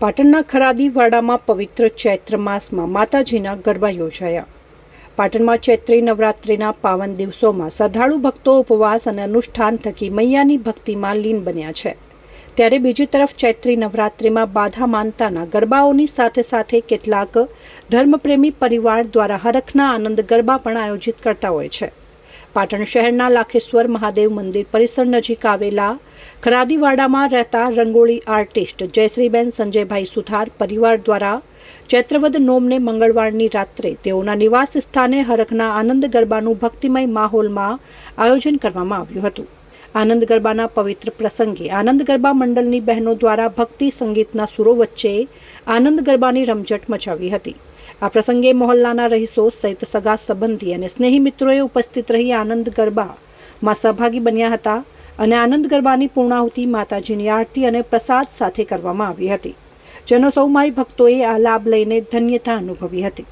પાટણના ખરાદીવાડામાં પવિત્ર ચૈત્ર માસમાં માતાજીના ગરબા યોજાયા. પાટણમાં ચૈત્રી નવરાત્રિના પાવન દિવસોમાં શ્રદ્ધાળુ ભક્તો ઉપવાસ અને અનુષ્ઠાન થકી મૈયાની ભક્તિમાં લીન બન્યા છે. ત્યારે બીજી તરફ ચૈત્રી નવરાત્રિમાં બાધા માનતાના ગરબાઓની સાથે સાથે કેટલાક ધર્મપ્રેમી પરિવાર દ્વારા હરખના આનંદ ગરબા પણ આયોજિત કરતા હોય છે. પાટણ શહેરના લાખેશ્વર મહાદેવ મંદિર પરિસર નજીક આવેલા ખરાદીવાડામાં રહેતા રંગોળી આર્ટિસ્ટ જયશ્રીબેન સંજયભાઈ સુથાર પરિવાર દ્વારા ચૈત્રવદ નોમને મંગળવારની રાત્રે તેઓના નિવાસ સ્થાને હરખના આનંદ ગરબાનું ભક્તિમય માહોલમાં આયોજન કરવામાં આવ્યું હતું. આનંદ ગરબાના પવિત્ર પ્રસંગે આનંદ ગરબા મંડળની બહેનો દ્વારા ભક્તિ સંગીતના સુરો વચ્ચે આનંદ ગરબાની રમઝટ મચાવી હતી. આ પ્રસંગે મોહલ્લાના રહીશો સહિત સગા સંબંધી અને સ્નેહી મિત્રોએ ઉપસ્થિત રહી આનંદ ગરબામાં સહભાગી બન્યા હતા અને આનંદ ગરબાની પૂર્ણાહુતિ માતાજીની આરતી અને પ્રસાદ સાથે કરવામાં આવી હતી. જેનો સૌ માઈ ભક્તોએ આ લાભ લઈને ધન્યતા અનુભવી હતી.